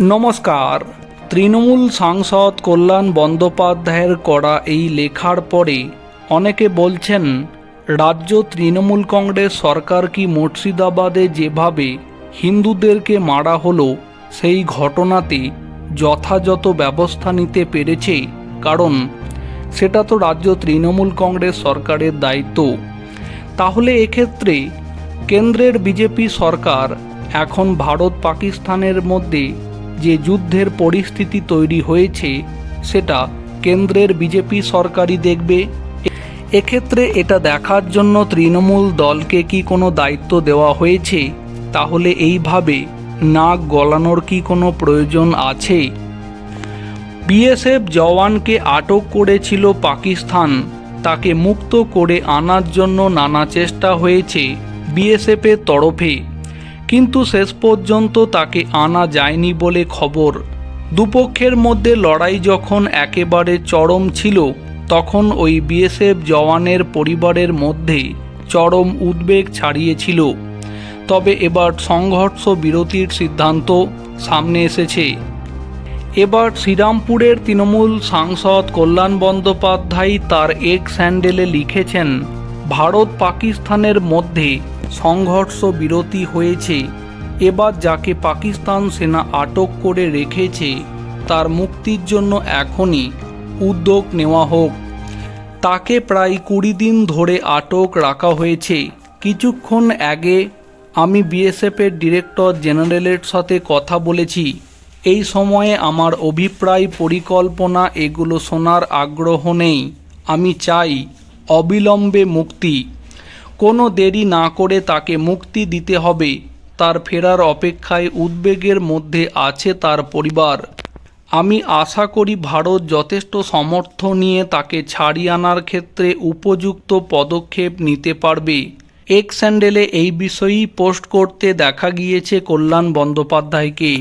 নমস্কার। তৃণমূল সাংসদ কল্যাণ বন্দ্যোপাধ্যায়ের করা এই লেখার পরে অনেকে বলছেন, রাজ্য তৃণমূল কংগ্রেস সরকার কি মুর্শিদাবাদে যেভাবে হিন্দুদেরকে মারা হলো, সেই ঘটনাতে যথাযথ ব্যবস্থা নিতে পেরেছে? কারণ সেটা তো রাজ্য তৃণমূল কংগ্রেস সরকারের দায়িত্ব। তাহলে এক্ষেত্রে কেন্দ্রের বিজেপি সরকার এখন ভারত পাকিস্তানের মধ্যে যে যুদ্ধের পরিস্থিতি তৈরি হয়েছে, সেটা কেন্দ্রের বিজেপি সরকারই দেখবে। এক্ষেত্রে এটা দেখার জন্য তৃণমূল দলকে কি কোনো দায়িত্ব দেওয়া হয়েছে? তাহলে এইভাবে নাক গলানোর কি কোনো প্রয়োজন আছে? বিএসএফ জওয়ানকে আটক করেছিল পাকিস্তান। তাকে মুক্ত করে আনার জন্য নানা চেষ্টা হয়েছে বিএসএফের তরফে। কিন্তু শেষ পর্যন্ত তাকে আনা যায়নি বলে খবর। দুপক্ষের মধ্যে লড়াই যখন একেবারে চরম ছিল, তখন ওই বিএসএফ জওয়ানের পরিবারের মধ্যে চরম উদ্বেগ ছাড়িয়েছিল। তবে এবার সংঘর্ষ বিরতির সিদ্ধান্ত সামনে এসেছে। এবার শ্রীরামপুরের তৃণমূল সাংসদ কল্যাণ বন্দ্যোপাধ্যায় তার এক স্যান্ডেলে লিখেছেন ভারত পাকিস্তানের মধ্যে সংঘর্ষ বিরতি হয়েছে। এবার যাকে পাকিস্তান সেনা আটক করে রেখেছে, তার মুক্তির জন্য এখনই উদ্যোগ নেওয়া হোক। তাকে প্রায় কুড়ি দিন ধরে আটক রাখা হয়েছে। কিছুক্ষণ আগে আমি বিএসএফের ডিরেক্টর জেনারেলের সাথে কথা বলেছি। এই সময়ে আমার অভিপ্রায় পরিকল্পনা এগুলো শোনার আগ্রহ নেই। আমি চাই অবিলম্বে মুক্তি। কোনো দেরি না করে তাকে মুক্তি দিতে হবে। তার ফেরার অপেক্ষায় উদ্বেগের মধ্যে আছে তার পরিবার। আমি আশা করি ভারত যথেষ্ট সমর্থ নিয়ে তাকে ছাড়িয়ে আনার ক্ষেত্রে উপযুক্ত পদক্ষেপ নিতে পারবে। এক স্যান্ডেলে এই বিষয়েই পোস্ট করতে দেখা গিয়েছে কল্যাণ বন্দ্যোপাধ্যায়কে।